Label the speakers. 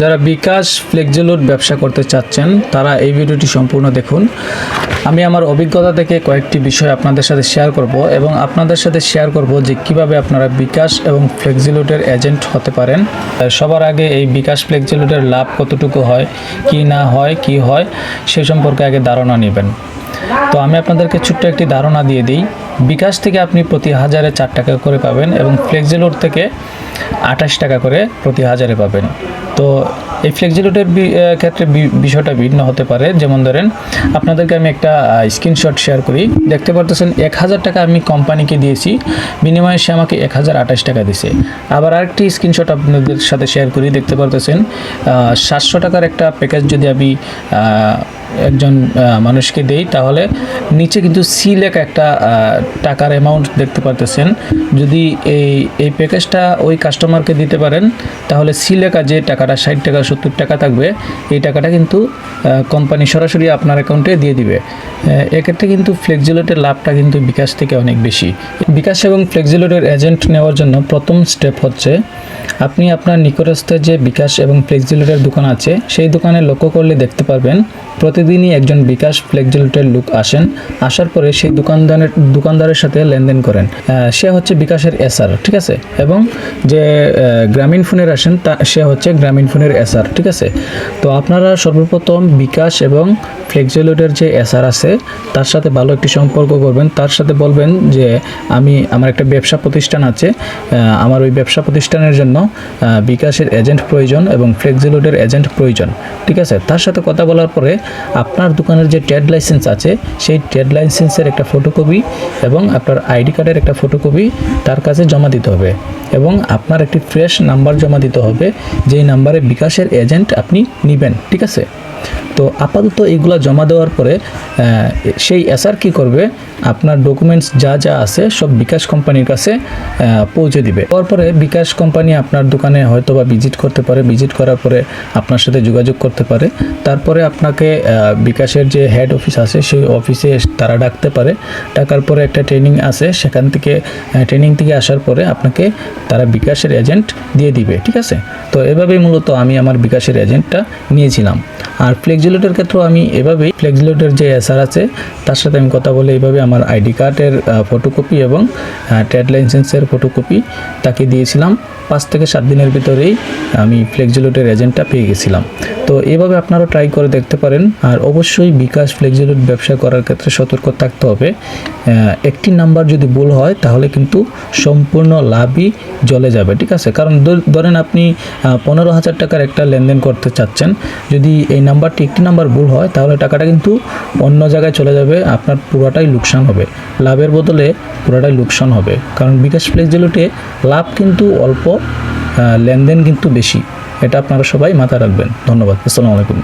Speaker 1: যারা বিকাশ ফ্লেক্সিলোড ব্যবসা করতে চাচ্ছেন, তারা এই ভিডিওটি সম্পূর্ণ দেখুন। আমি আমার অভিজ্ঞতা থেকে কয়েকটি বিষয় আপনাদের সাথে শেয়ার করব এবং আপনাদের সাথে শেয়ার করব যে কীভাবে আপনারা বিকাশ এবং ফ্লেক্সিলোডের এজেন্ট হতে পারেন। সবার আগে এই বিকাশ ফ্লেক্সিলোডের লাভ কতটুকু হয়, কি না হয়, কি হয়, সে সম্পর্কে আগে ধারণা নেবেন। তো আমি আপনাদেরকে ছোট্ট একটি ধারণা দিয়ে দিই। বিকাশ থেকে আপনি প্রতি হাজারে চার টাকা করে পাবেন এবং ফ্লেক্সিলোড থেকে আঠাশ টাকা করে প্রতি হাজারে পাবেন। তো এই ফ্লেক্সিলোডের ক্ষেত্রে বিষয়টা ভিন্ন হতে পারে। যেমন ধরেন, আপনাদেরকে আমি একটা স্ক্রিনশট শেয়ার করি। দেখতে পারতেছেন, এক হাজার টাকা আমি কোম্পানিকে দিয়েছি। বিনিময়ে সে আমাকে এক হাজার আঠাশ টাকা দিছে। আবার আরেকটি স্ক্রিনশট আপনাদের সাথে শেয়ার করি। দেখতে পারতেছেন সাতশো টাকার একটা প্যাকেজ যদি আমি একজন মানুষকে দেই, তাহলে নিচে কিন্তু সি লেখা একটা টাকার অ্যামাউন্ট দেখতে পারতেছেন। যদি এই এই প্যাকেজটা ওই কাস্টমারকে দিতে পারেন, তাহলে সি লেখা যে টাকাটা ষাট টাকা সত্তর টাকা থাকবে, এই টাকাটা কিন্তু কোম্পানি সরাসরি আপনার অ্যাকাউন্টে দিয়ে দিবে। এক্ষেত্রে কিন্তু ফ্লেক্সিলোটের লাভটা কিন্তু বিকাশ থেকে অনেক বেশি। বিকাশ এবং ফ্লেক্সিলোটের এজেন্ট নেওয়ার জন্য প্রথম স্টেপ হচ্ছে আপনি আপনার নিকটস্থ যে বিকাশ এবং ফ্লেক্সিলোটের দোকান আছে, সেই দোকানে লক্ষ্য করলে দেখতে পারবেন, প্রতিদিনই একজন বিকাশ ফ্লেক্সিলোটের লোক আসেন, আসার পরে সেই দোকানদারের দোকানদারের সাথে লেনদেন করেন। সে হচ্ছে বিকাশের এসআর, ঠিক আছে? এবং যে গ্রামীণ ফোনের আসেন, তা, সে হচ্ছে গ্রামীণ ফোনের এসআর, ঠিক আছে? তো আপনারা সর্বপ্রথম বিকাশ এবং ফ্লেক্সিলোটের যে এসআর আছে, তার সাথে ভালো একটি সম্পর্ক করবেন। তার সাথে বলবেন যে, আমি, আমার একটা ব্যবসা প্রতিষ্ঠান আছে আমার ওই ব্যবসা প্রতিষ্ঠানের জন্য বিকাশের এজেন্ট প্রয়োজন এবং ফ্লেক্সিলোডের এজেন্ট প্রয়োজন। ঠিক আছে? তার সাথে কথা বলার পরে আপনার দোকানের যে ট্রেড লাইসেন্স আছে, সেই ট্রেড লাইসেন্সের একটা ফটোকপি এবং আপনার আইডি কার্ডের একটা ফটোকপি তার কাছে জমা দিতে হবে এবং আপনার একটি ফ্রেশ নাম্বার জমা দিতে হবে, যেই নাম্বারে বিকাশের এজেন্ট আপনি নেবেন। ঠিক আছে? তো আপাতত এগুলো জমা দেওয়ার পরে সেই এসআর কি করবে? আপনার ডকুমেন্টস যা যা আছে সব বিকাশ কোম্পানির কাছে পৌঁছে দিবে। তারপরে বিকাশ কোম্পানি আপনার দোকানে হয়তো বা ভিজিট করতে পারে। ভিজিট করার পরে আপনার সাথে যোগাযোগ করতে পারে। তারপরে আপনাকে বিকাশের যে হেড অফিস আছে, সেই অফিসে তারা ডাকতে পারে। ডাকার পরে একটা ট্রেনিং আছে। সেখান থেকে ট্রেনিং থেকে আসার পরে আপনাকে তারা বিকাশের এজেন্ট দিয়ে দিবে, ঠিক আছে? তো এভাবেই মূলত আমি আমার বিকাশের এজেন্টটা নিয়েছিলাম। আর ফ্লেক্সিলোটের ক্ষেত্রেও আমি এভাবেই ফ্লেক্সিলোটের যে এসআর আছে, তার সাথে আমি কথা বলে এইভাবে আমার আইডি কার্ডের ফটোকপি এবং ট্রেড লাইসেন্সের ফটোকপি তাকে দিয়েছিলাম। পাঁচ থেকে সাত দিনের ভিতরেই আমি ফ্লেক্সিলোটের এজেন্টটা পেয়ে গেছিলাম। তো এভাবে আপনারা ট্রাই করে দেখতে পারেন। আর অবশ্যই বিকাশ ফ্লেক্সিলোট ব্যবসা করার ক্ষেত্রে সতর্ক থাকতে হবে। একটি নাম্বার যদি ভুল হয়, তাহলে কিন্তু সম্পূর্ণ লাভই জ্বলে যাবে, ঠিক আছে? কারণ ধরেন আপনি পনেরো হাজার টাকার একটা লেনদেন করতে চাচ্ছেন। যদি এই নাম্বারটি একটি নাম্বার ভুল হয়, তাহলে টাকাটা কিন্তু অন্য জায়গায় চলে যাবে। আপনার পুরোটাই লোকসান হবে। লাভের বদলে পুরোটাই লোকসান হবে। কারণ বিকাশ ফ্লেক্সিলোটে লাভ কিন্তু অল্প লেনদেন কিন্তু বেশি। এটা আপনারা সবাই মাথায় রাখবেন। ধন্যবাদ। আসসালামু আলাইকুম।